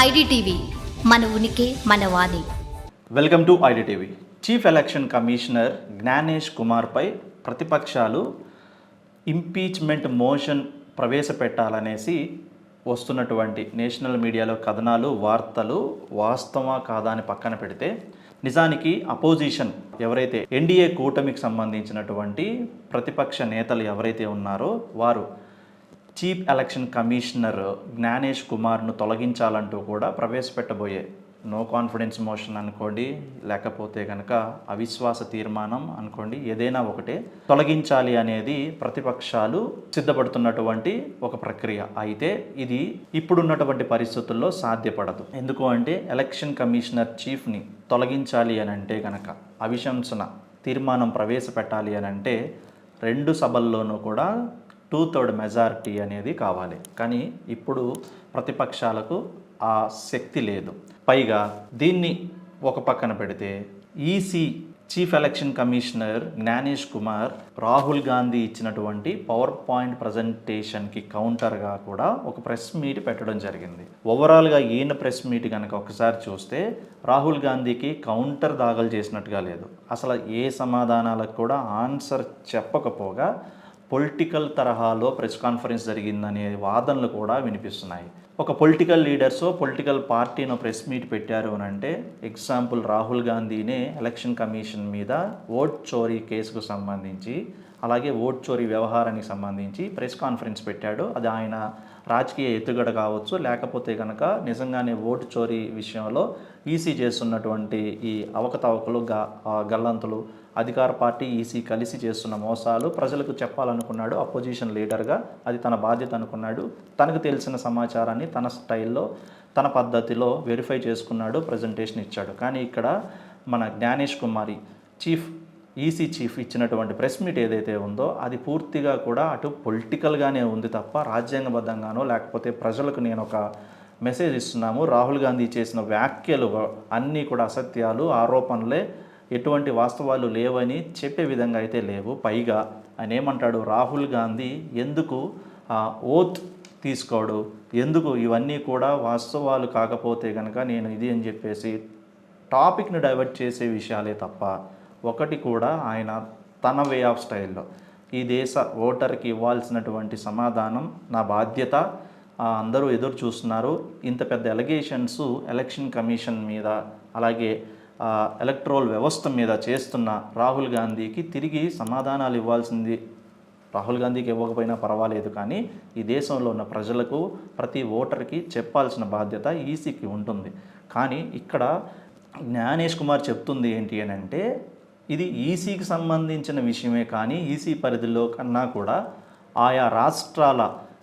IDTV మన ఉనికి మన వాణి. Welcome to IDTV. Chief election commissioner Gyanesh కుమార్పై ప్రతిపక్షాలు ఇంపీచ్మెంట్ మోషన్ ప్రవేశపెట్టాలనేసి వస్తున్నటువంటి నేషనల్ మీడియాలో కథనాలు వార్తలు వాస్తవా కాదా అని పక్కన పెడితే నిజానికి అపోజిషన్ ఎవరైతే ఎన్డీఏ కూటమికి సంబంధించినటువంటి ప్రతిపక్ష నేతలు ఎవరైతే ఉన్నారో వారు చీఫ్ ఎలక్షన్ కమిషనర్ జ్ఞానేష్ కుమార్ను తొలగించాలంటూ కూడా ప్రవేశపెట్టబోయే నో కాన్ఫిడెన్స్ మోషన్ అనుకోండి లేకపోతే కనుక అవిశ్వాస తీర్మానం అనుకోండి ఏదైనా ఒకటే తొలగించాలి అనేది ప్రతిపక్షాలు సిద్ధపడుతున్నటువంటి ఒక ప్రక్రియ. అయితే ఇది ఇప్పుడున్నటువంటి పరిస్థితుల్లో సాధ్యపడదు. ఎందుకు అంటే ఎలక్షన్ కమిషనర్ చీఫ్ని తొలగించాలి అని అంటే కనుక అవిశంసన తీర్మానం ప్రవేశపెట్టాలి అని అంటే రెండు సభల్లోనూ కూడా టూ థర్డ్ మెజారిటీ అనేది కావాలి. కానీ ఇప్పుడు ప్రతిపక్షాలకు ఆ శక్తి లేదు. పైగా దీన్ని ఒక పక్కన పెడితే EC chief election commissioner Gyanesh Kumar Rahul Gandhi ఇచ్చినటువంటి పవర్ పాయింట్ ప్రజెంటేషన్కి కౌంటర్గా కూడా ఒక ప్రెస్ మీట్ పెట్టడం జరిగింది. ఓవరాల్గా ఈయన ప్రెస్ మీట్ కనుక ఒకసారి చూస్తే రాహుల్ గాంధీకి కౌంటర్ దాఖలు చేసినట్టుగా లేదు. అసలు ఏ సమాధానాలకు కూడా ఆన్సర్ చెప్పకపోగా పొలిటికల్ తరహాలో ప్రెస్ కాన్ఫరెన్స్ జరిగిందనే వాదనలు కూడా వినిపిస్తున్నాయి. ఒక పొలిటికల్ లీడర్స్ పొలిటికల్ పార్టీను ప్రెస్ మీట్ పెట్టారు అని అంటే ఎగ్జాంపుల్ రాహుల్ గాంధీనే ఎలక్షన్ కమిషన్ మీద ఓట్ చోరీ కేసుకు సంబంధించి అలాగే ఓట్ చోరీ వ్యవహారానికి సంబంధించి ప్రెస్ కాన్ఫరెన్స్ పెట్టాడు. అది ఆయన రాజకీయ ఎత్తుగడ కావచ్చు లేకపోతే కనుక నిజంగానే ఓటు చోరీ విషయంలో ఈసీ చేస్తున్నటువంటి ఈ అవకతవకలు గ గల్లంతులు అధికార పార్టీ ఈసీ కలిసి చేస్తున్న మోసాలు ప్రజలకు చెప్పాలనుకున్నాడు అపోజిషన్ లీడర్గా. అది తన బాధ్యత అనుకున్నాడు. తనకు తెలిసిన సమాచారాన్ని తన స్టైల్లో తన పద్ధతిలో వెరిఫై చేసుకున్నాడు ప్రజెంటేషన్ ఇచ్చాడు. కానీ ఇక్కడ మన జ్ఞానేష్ కుమారి చీఫ్ ఈసీ చీఫ్ ఇచ్చినటువంటి ప్రెస్ మీట్ ఏదైతే ఉందో అది పూర్తిగా కూడా అటు పొలిటికల్గానే ఉంది తప్ప రాజ్యాంగబద్ధంగానో లేకపోతే ప్రజలకు నేను ఒక మెసేజ్ ఇస్తున్నాము. రాహుల్ గాంధీ చేసిన వ్యాఖ్యలు అన్నీ కూడా అసత్యాలు ఆరోపణలే. ఎటువంటి వాస్తవాలు లేవని చెప్పే విధంగా అయితే లేవు. పైగా ఆయన ఏమంటాడు? రాహుల్ గాంధీ ఎందుకు ఓత్ తీసుకోడు? ఎందుకు ఇవన్నీ కూడా వాస్తవాలు కాకపోతే కనుక నేను ఇది అని చెప్పేసి టాపిక్ని డైవర్ట్ చేసే విషయాలే తప్ప ఒకటి కూడా ఆయన తన వే ఆఫ్ స్టైల్లో. ఈ దేశ ఓటర్కి ఇవ్వాల్సినటువంటి సమాధానం నా బాధ్యత అందరూ ఎదురు చూస్తున్నారు. ఇంత పెద్ద ఎలిగేషన్స్ ఎలక్షన్ కమిషన్ మీద అలాగే ఎలక్ట్రోల్ వ్యవస్థ మీద చేస్తున్న రాహుల్ గాంధీకి తిరిగి సమాధానాలు ఇవ్వాల్సింది. రాహుల్ గాంధీకి ఇవ్వకపోయినా పర్వాలేదు కానీ ఈ దేశంలో ఉన్న ప్రజలకు ప్రతి ఓటర్కి చెప్పాల్సిన బాధ్యత ఈసీకి ఉంటుంది. కానీ ఇక్కడ జ్ఞానేష్ కుమార్ చెప్తుంది ఏంటి అని అంటే ఇది ఈసీకి సంబంధించిన విషయమే కానీ ఈసీ పరిధిలో కన్నా కూడా ఆయా రాష్ట్రాల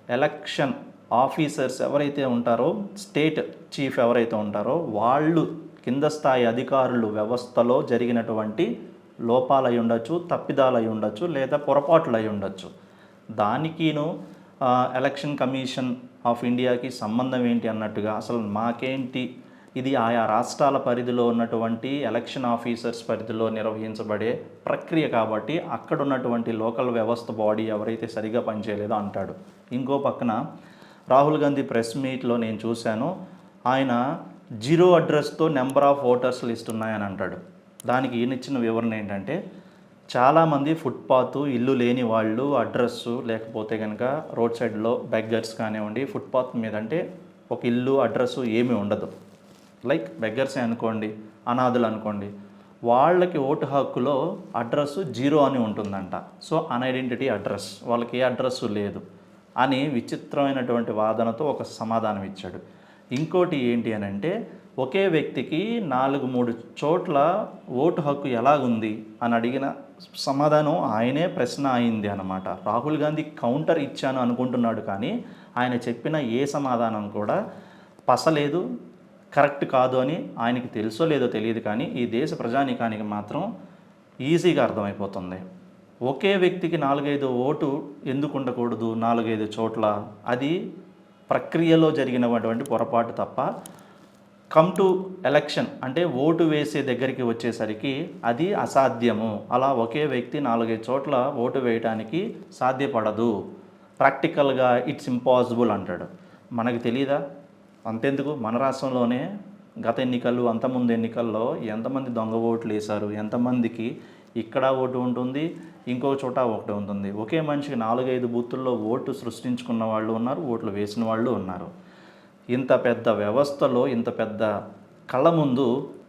ఎలక్షన్ ఆఫీసర్స్ ఎవరైతే ఉంటారో స్టేట్ చీఫ్ ఎవరైతే ఉంటారో వాళ్ళు కింద స్థాయి అధికారులు వ్యవస్థలో జరిగినటువంటి లోపాలు అయి ఉండొచ్చు తప్పిదాలు అయి ఉండొచ్చు లేదా పొరపాట్లు అయి ఉండొచ్చు. దానికిను ఎలక్షన్ కమిషన్ ఆఫ్ ఇండియాకి సంబంధం ఏంటి అన్నట్టుగా అసలు మాకేంటి ఇది ఆయా రాష్ట్రాల పరిధిలో ఉన్నటువంటి ఎలక్షన్ ఆఫీసర్స్ పరిధిలో నిర్వహించబడే ప్రక్రియ కాబట్టి అక్కడ ఉన్నటువంటి లోకల్ వ్యవస్థ బాడీ ఎవరైతే సరిగా పనిచేయలేదో అంటాడు. ఇంకో పక్కన రాహుల్ గాంధీ ప్రెస్ మీట్లో నేను చూశాను. ఆయన జీరో అడ్రస్తో నెంబర్ ఆఫ్ ఓటర్స్ లిస్ట్ ఉన్నాయని అంటాడు. దానికి ఈయన ఇచ్చిన వివరణ ఏంటంటే చాలామంది ఫుట్పాత్ ఇల్లు లేని వాళ్ళు అడ్రస్సు లేకపోతే కనుక రోడ్ సైడ్లో బెగ్గర్స్ కానివ్వండి ఫుట్పాత్ మీద అంటే ఒక ఇల్లు అడ్రస్సు ఏమీ ఉండదు. లైక్ బెగ్గర్సే అనుకోండి అనాథులు అనుకోండి వాళ్ళకి ఓటు హక్కులో అడ్రస్ జీరో అని ఉంటుందంట. సో అన్ఐడెంటిటీ అడ్రస్ వాళ్ళకి ఏ అడ్రస్ లేదు అని విచిత్రమైనటువంటి వాదనతో ఒక సమాధానం ఇచ్చాడు. ఇంకోటి ఏంటి అని అంటే ఒకే వ్యక్తికి నాలుగు మూడు చోట్ల ఓటు హక్కు ఎలాగుంది అని అడిగిన సమాధానం ఆయనే ప్రశ్న అయింది అనమాట రాహుల్ గాంధీ కౌంటర్ ఇచ్చాను అనుకుంటున్నాడు కానీ ఆయన చెప్పిన ఏ సమాధానం కూడా పసలేదు. కరెక్ట్ కాదు అని ఆయనకి తెలుసో లేదో తెలియదు కానీ ఈ దేశ ప్రజానీకానికి మాత్రం ఈజీగా అర్థమైపోతుంది. ఒకే వ్యక్తికి నాలుగైదు ఓటు ఎందుకు ఉండకూడదు? నాలుగైదు చోట్ల అది ప్రక్రియలో జరిగినటువంటి పొరపాటు తప్ప కమ్ టు ఎలక్షన్ అంటే ఓటు వేసే దగ్గరికి వచ్చేసరికి అది అసాధ్యము. అలా ఒకే వ్యక్తి నాలుగైదు చోట్ల ఓటు వేయడానికి సాధ్యపడదు. ప్రాక్టికల్గా ఇట్స్ ఇంపాసిబుల్ అంటాడు. మనకు తెలీదా? అంతెందుకు? మన రాష్ట్రంలోనే గత ఎన్నికలు అంతకుముందు ఎన్నికల్లో ఎంతమంది దొంగ ఓట్లు వేశారు ఎంతమందికి ఇక్కడ ఓటు ఉంటుంది ఇంకో చోట ఒకటి ఉంటుంది. ఒకే మనిషికి నాలుగైదు బూతుల్లో ఓటు సృష్టించుకున్న వాళ్ళు ఉన్నారు ఓట్లు వేసిన వాళ్ళు ఉన్నారు. ఇంత పెద్ద వ్యవస్థలో ఇంత పెద్ద కళ్ళ ముందు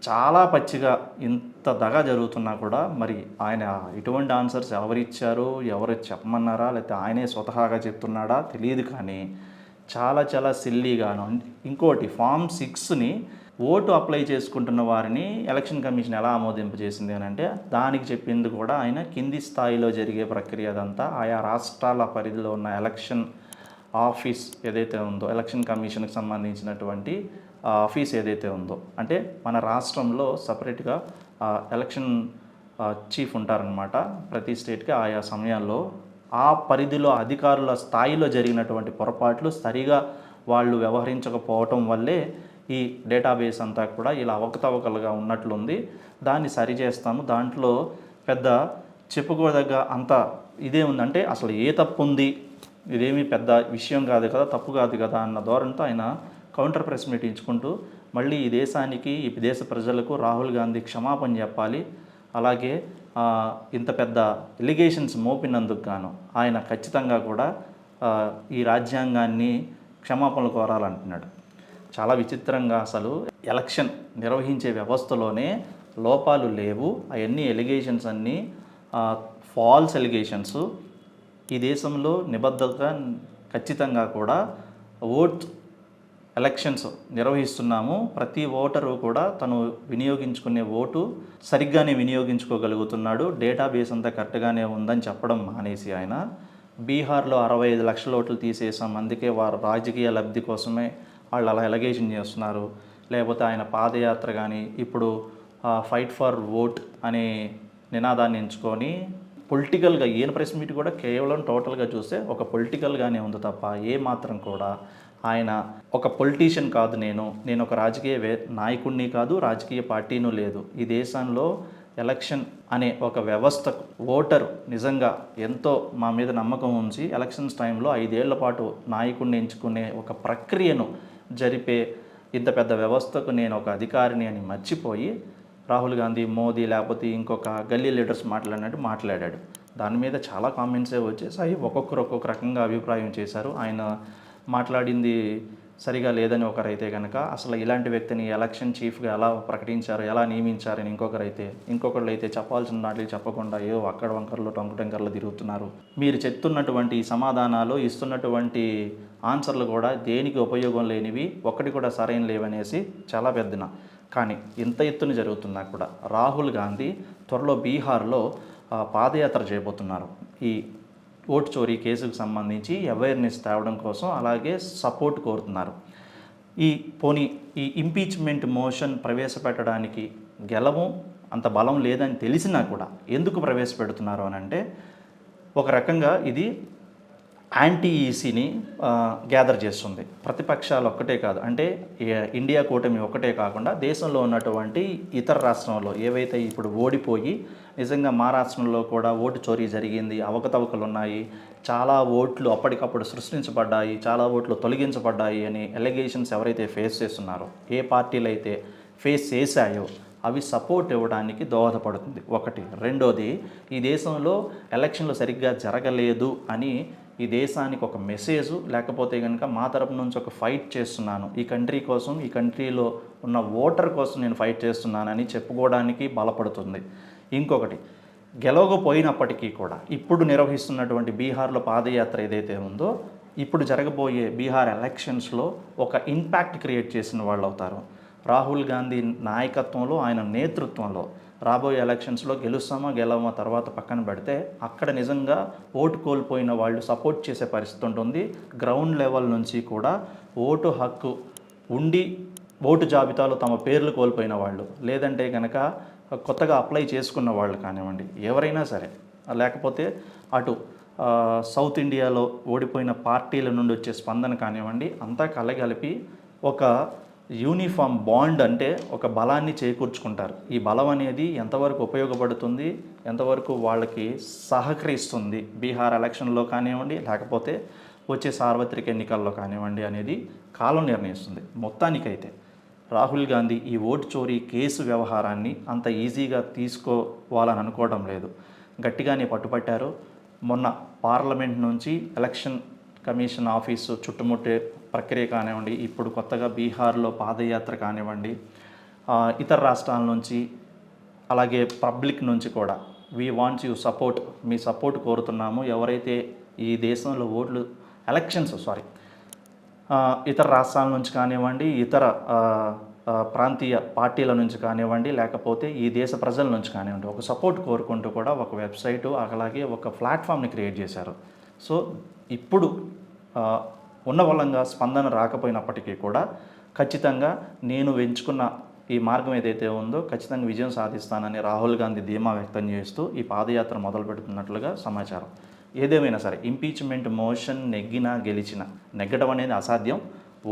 చాలా పచ్చిగా ఇంత దగా జరుగుతున్నా కూడా మరి ఆయన ఇటువంటి ఆన్సర్స్ ఎవరిచ్చారు ఎవరు చెప్పమన్నారా లేకపోతే ఆయనే స్వతహాగా చెప్తున్నాడా తెలియదు కానీ చాలా చాలా సిల్లీగాను. ఇంకోటి ఫామ్ సిక్స్ని ఓటు అప్లై చేసుకుంటున్న వారిని ఎలక్షన్ కమిషన్ ఎలా ఆమోదింపు చేసింది అని అంటే దానికి చెప్పింది కూడా ఆయన కింది స్థాయిలో జరిగే ప్రక్రియ అదంతా ఆయా రాష్ట్రాల పరిధిలో ఉన్న ఎలక్షన్ ఆఫీస్ ఏదైతే ఉందో ఎలక్షన్ కమిషన్కి సంబంధించినటువంటి ఆఫీస్ ఏదైతే ఉందో అంటే మన రాష్ట్రంలో సపరేట్గా ఎలక్షన్ చీఫ్ ఉంటారనమాట ప్రతి స్టేట్కి ఆయా సమయాల్లో ఆ పరిధిలో అధికారుల స్థాయిలో జరిగినటువంటి పొరపాట్లు సరిగా వాళ్ళు వ్యవహరించకపోవటం వల్లే ఈ డేటాబేస్ అంతా కూడా ఇలా అవకతవకలుగా ఉన్నట్లుంది. దాన్ని సరిచేస్తాము దాంట్లో పెద్ద చెప్పుకోదగ్గ అంత ఇదే ఉందంటే అసలు ఏ తప్పు ఉంది ఇదేమీ పెద్ద విషయం కాదు కదా తప్పు కాదు కదా అన్న ధోరణితో ఆయన కౌంటర్ ప్రెస్ మీట్ ఇచ్చుకుంటూ మళ్ళీ ఈ దేశానికి ఈ దేశ ప్రజలకు రాహుల్ గాంధీ క్షమాపణ చెప్పాలి. అలాగే ఇంత పెద్ద ఎలిగేషన్స్ మోపినందుకు గాను ఆయన ఖచ్చితంగా కూడా ఈ రాజ్యాంగాన్ని క్షమాపణలు కోరాలంటున్నాడు. చాలా విచిత్రంగా అసలు ఎలక్షన్ నిర్వహించే వ్యవస్థలోనే లోపాలు లేవు. అవన్నీ ఎలిగేషన్స్ అన్నీ ఫాల్స్ ఎలిగేషన్స్ ఈ దేశంలో నిబద్ధత ఖచ్చితంగా కూడా ఓట్ ఎలక్షన్స్ నిర్వహిస్తున్నాము. ప్రతి ఓటరు కూడా తను వినియోగించుకునే ఓటు సరిగ్గానే వినియోగించుకోగలుగుతున్నాడు. డేటాబేస్ అంతా కరెక్ట్గానే ఉందని చెప్పడం మానేసి ఆయన. బీహార్లో అరవై ఐదు లక్షల ఓట్లు తీసేసాం అందుకే వారు రాజకీయ లబ్ధి కోసమే వాళ్ళు అలా ఎలగేషన్ చేస్తున్నారు. లేకపోతే ఆయన పాదయాత్ర కానీ ఇప్పుడు ఫైట్ ఫర్ ఓట్ అనే నినాదాన్ని ఎంచుకొని పొలిటికల్గా ఈయన ప్రెస్ మీట్ కూడా కేవలం టోటల్గా చూస్తే ఒక పొలిటికల్గానే ఉంది తప్ప ఏ మాత్రం కూడా ఆయన ఒక పొలిటీషియన్ కాదు నేను. నేను ఒక రాజకీయ వే నాయకుడిని కాదు రాజకీయ పార్టీను లేదు. ఈ దేశంలో ఎలక్షన్ అనే ఒక వ్యవస్థ ఓటరు నిజంగా ఎంతో మా మీద నమ్మకం ఉంచి ఎలక్షన్స్ టైంలో ఐదేళ్ళ పాటు నాయకుడిని ఎంచుకునే ఒక ప్రక్రియను జరిపే ఇంత పెద్ద వ్యవస్థకు నేను ఒక అధికారిని అని మర్చిపోయి రాహుల్ గాంధీ మోదీ లేకపోతే ఇంకొక గల్లీ లీడర్స్ మాట్లాడినట్టు మాట్లాడాడు. దాని మీద చాలా కామెంట్సే వచ్చేసాయి ఒక్కొక్కరు ఒక్కొక్క రకంగా అభిప్రాయం చేశారు. ఆయన మాట్లాడింది సరిగా లేదని ఒకరైతే కనుక అసలు ఇలాంటి వ్యక్తిని ఎలక్షన్ చీఫ్గా ఎలా ప్రకటించారు ఎలా నియమించారని ఇంకొకరైతే ఇంకొకళ్ళు అయితే చెప్పాల్సిన దాంట్లో చెప్పకుండా ఏవో అక్కడ వంకర్లు టొంకు టెంకర్లు తిరుగుతున్నారు. మీరు చెప్తున్నటువంటి సమాధానాలు ఇస్తున్నటువంటి ఆన్సర్లు కూడా దేనికి ఉపయోగం లేనివి ఒక్కటి కూడా సరైన లేవనేసి చాలా పెద్దన. కానీ ఇంత ఎత్తున జరుగుతున్నా కూడా రాహుల్ గాంధీ త్వరలో బీహార్లో పాదయాత్ర చేయబోతున్నారు. ఈ ఓటు చోరీ కేసుకు సంబంధించి అవేర్నెస్ తేవడం కోసం అలాగే సపోర్ట్ కోరుతున్నారు. ఈ పోనీ ఈ ఇంపీచ్మెంట్ మోషన్ ప్రవేశపెట్టడానికి గెలవం అంత బలం లేదని తెలిసినా కూడా ఎందుకు ప్రవేశపెడుతున్నారు అని అంటే ఒక రకంగా ఇది యాంటీఈసీని గ్యాదర్ చేస్తుంది. ప్రతిపక్షాలు ఒక్కటే కాదు అంటే ఇండియా కూటమి ఒక్కటే కాకుండా దేశంలో ఉన్నటువంటి ఇతర రాష్ట్రంలో ఏవైతే ఇప్పుడు ఓడిపోయి నిజంగా మహారాష్ట్రంలో కూడా ఓటు చోరీ జరిగింది అవకతవకలు ఉన్నాయి చాలా ఓట్లు అప్పటికప్పుడు సృష్టించబడ్డాయి చాలా ఓట్లు తొలగించబడ్డాయి అని ఎలిగేషన్స్ ఎవరైతే ఫేస్ చేస్తున్నారో ఏ పార్టీలు అయితే ఫేస్ చేశాయో అవి సపోర్ట్ ఇవ్వడానికి దోహదపడుతుంది. ఒకటి. రెండోది ఈ దేశంలో ఎలక్షన్లు సరిగ్గా జరగలేదు అని ఈ దేశానికి ఒక మెసేజ్ లేకపోతే కనుక మా తరపు నుంచి ఒక ఫైట్ చేస్తున్నాను. ఈ కంట్రీ కోసం ఈ కంట్రీలో ఉన్న ఓటర్ కోసం నేను ఫైట్ చేస్తున్నానని చెప్పుకోవడానికి బలపడుతుంది. ఇంకొకటి గెలవకపోయినప్పటికీ కూడా ఇప్పుడు నిర్వహిస్తున్నటువంటి బీహార్లో పాదయాత్ర ఏదైతే ఉందో ఇప్పుడు జరగబోయే బీహార్ ఎలక్షన్స్లో ఒక ఇంపాక్ట్ క్రియేట్ చేసిన వాళ్ళు అవుతారు. రాహుల్ గాంధీ నాయకత్వంలో ఆయన నేతృత్వంలో రాబోయే ఎలక్షన్స్లో గెలుస్తామా గెలవమా తర్వాత పక్కన పెడితే అక్కడ నిజంగా ఓటు కోల్పోయిన వాళ్ళు సపోర్ట్ చేసే పరిస్థితి ఉంటుంది. గ్రౌండ్ లెవెల్ నుంచి కూడా ఓటు హక్కు ఉండి ఓటు జాబితాలో తమ పేర్లు కోల్పోయిన వాళ్ళు. లేదంటే కనుక కొత్తగా అప్లై చేసుకున్న వాళ్ళు కానివ్వండి ఎవరైనా సరే లేకపోతే అటు సౌత్ ఇండియాలో ఓడిపోయిన పార్టీల నుండి వచ్చే స్పందన కానివ్వండి అంతా కలగలిపి ఒక యూనిఫామ్ బాండ్ అంటే ఒక బలాన్ని చేకూర్చుకుంటారు. ఈ బలం అనేది ఎంతవరకు ఉపయోగపడుతుంది ఎంతవరకు వాళ్ళకి సహకరిస్తుంది బీహార్ ఎలక్షన్లో కానివ్వండి లేకపోతే వచ్చే సార్వత్రిక ఎన్నికల్లో కానివ్వండి అనేది కాలం నిర్ణయిస్తుంది. మొత్తానికైతే రాహుల్ గాంధీ ఈ ఓటు చోరీ కేసు వ్యవహారాన్ని అంత ఈజీగా తీసుకోవాలని అనుకోవడం లేదు. గట్టిగానే పట్టుపట్టారు. మొన్న పార్లమెంట్ నుంచి ఎలక్షన్ కమిషన్ ఆఫీసు చుట్టుముట్టే ప్రక్రియ కానివ్వండి ఇప్పుడు కొత్తగా బీహార్లో పాదయాత్ర కానివ్వండి ఇతర రాష్ట్రాల నుంచి అలాగే పబ్లిక్ నుంచి కూడా వీ వాంట్స్ యూ సపోర్ట్ మీ సపోర్ట్ కోరుతున్నాము. ఎవరైతే ఈ దేశంలో ఓట్లు ఎలక్షన్స్ సారీ ఇతర రాష్ట్రాల నుంచి కానివ్వండి ఇతర ప్రాంతీయ పార్టీల నుంచి కానివ్వండి లేకపోతే ఈ దేశ ప్రజల నుంచి కానివ్వండి ఒక సపోర్ట్ కోరుకుంటూ కూడా ఒక వెబ్సైటు అలాగే ఒక ప్లాట్ఫామ్ని క్రియేట్ చేశారు. సో ఇప్పుడు ఉన్నవలంగా ఉన్న స్పందన రాకపోయినప్పటికీ కూడా ఖచ్చితంగా నేను ఎంచుకున్న ఈ మార్గం ఏదైతే ఉందో ఖచ్చితంగా విజయం సాధిస్తానని రాహుల్ గాంధీ ధీమా వ్యక్తం చేస్తూ ఈ పాదయాత్ర మొదలు పెడుతున్నట్లుగా సమాచారం. ఏదేమైనా సరే ఇంపీచ్మెంట్ మోషన్ నెగ్గినా గెలిచిన నెగ్గడం అనేది అసాధ్యం.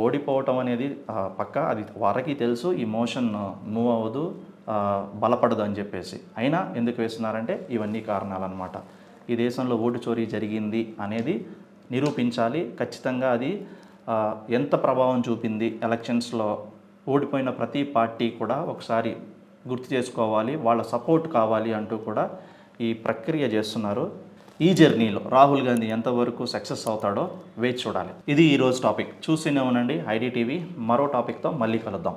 ఓడిపోవటం అనేది పక్క అది వారికి తెలుసు ఈ మోషన్ మూవ్ అవ్వదు బలపడదు అని చెప్పేసి. అయినా ఎందుకు వేస్తున్నారంటే ఇవన్నీ కారణాలు అనమాట ఈ దేశంలో ఓటు చోరీ జరిగింది అనేది నిరూపించాలి. ఖచ్చితంగా అది ఎంత ప్రభావం చూపింది ఎలక్షన్స్లో ఓడిపోయిన ప్రతి పార్టీ కూడా ఒకసారి గుర్తు చేసుకోవాలి. వాళ్ళ సపోర్ట్ కావాలి అంటూ కూడా ఈ ప్రక్రియ చేస్తున్నారు. ఈ జర్నీలో రాహుల్ గాంధీ ఎంతవరకు సక్సెస్ అవుతాడో వేచి చూడాలి. ఇది ఈరోజు టాపిక్. చూస్తూనే ఉండండి. ఐడి టీవీ మరో టాపిక్తో మళ్ళీ కలుద్దాం.